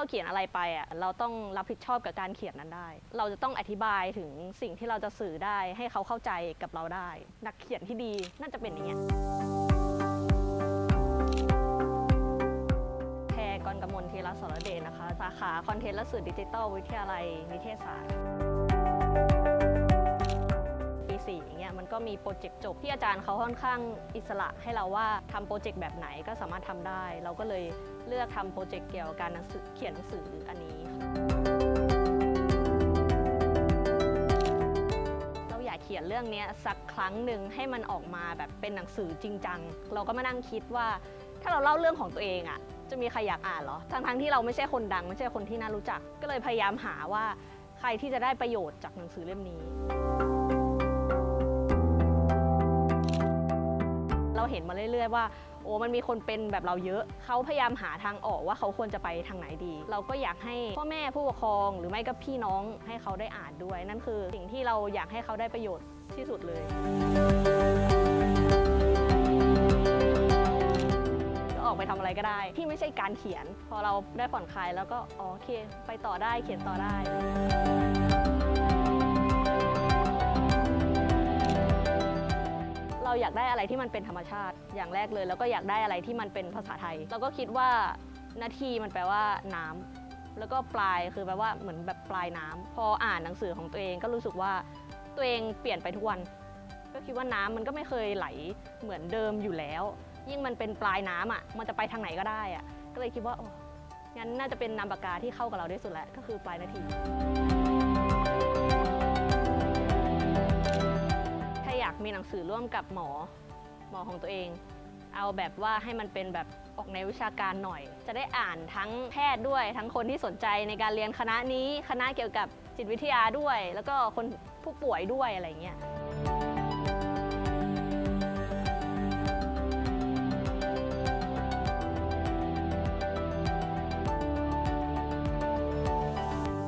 เราเขียนอะไรไปอะเราต้องรับผิดชอบกับการเขียนนั้นได้ เราจะต้องอธิบายถึงสิ่งที่เราจะสื่อได้ให้เขาเข้าใจกับเราได้ นักเขียนที่ดีน่าจะเป็นอย่างเงี้ยแพรกรกมลเทรสรเดชนะคะ สาขาคอนเทนต์และสื่อดิจิทัลวิทยาลัยนิเทศศาสตร์ เงี้ยมันก็มีโปรเจกต์จบที่อาจารย์เขาค่อนข้างอิสระให้เราว่าทำโปรเจกต์แบบไหนก็สามารถทำได้ เราก็เลยเลือกทำโปรเจกต์เกี่ยวกับการเขียนหนังสืออันนี้เราอยากเขียนเรื่องนี้สักครั้งหนึ่งให้มันออกมาแบบเป็นหนังสือจริงจัง เราก็มานั่งคิดว่า ถ้าเราเล่าเรื่องของตัวเองอะจะมีใครอยากอ่านเหรอ ทั้งๆที่เราไม่ใช่คนดัง ไม่ใช่คนที่น่ารู้จัก ก็เลยพยายามหาว่าใครที่จะได้ประโยชน์จากหนังสือเล่มนี้ เห็นมาเรื่อยๆว่าโอ้มันมีคนเป็นแบบเราเยอะ เขาพยายามหาทางออกว่าเขาควรจะไปทางไหนดี เราก็อยากให้พ่อแม่ผู้ปกครอง หรือไม่ก็พี่น้องให้เขาได้อ่านด้วย นั่นคือสิ่งที่เราอยากให้เขาได้ประโยชน์ที่สุดเลยก็ออกไปทำอะไรก็ได้ ที่ไม่ใช่การเขียน พอเราได้ผ่อนคลายแล้วก็อ๋อโอเค ไปต่อได้เขียนต่อได้ เราอยากได้อะไรที่มันเป็นธรรมชาติอย่างแรกเลย แล้วก็อยากได้อะไรที่มันเป็นภาษาไทย เราก็คิดว่านาทีมันแปลว่าน้ำแล้วก็ปลายคือแปลว่าเหมือนแบบปลายน้ำพออ่านหนังสือของตัวเองก็รู้สึกว่าตัวเองเปลี่ยนไปทุกวัน ก็คิดว่าน้ำมันก็ไม่เคยไหลเหมือนเดิมอยู่แล้ว ยิ่งมันเป็นปลายน้ำอะมันจะไปทางไหนก็ได้อะก็เลยคิดว่าโอ้งั้นน่าจะเป็นนามปากกาที่เข้ากับเราที่สุดแหละก็คือปลายนาที มีหนังสือร่วมกับหมอหมอของตัวเอง เอาแบบว่าให้มันเป็นแบบออกในวิชาการหน่อย จะได้อ่านทั้งแพทย์ด้วย ทั้งคนที่สนใจในการเรียนคณะนี้คณะเกี่ยวกับจิตวิทยาด้วย แล้วก็คนผู้ป่วยด้วยอะไรเงี้ย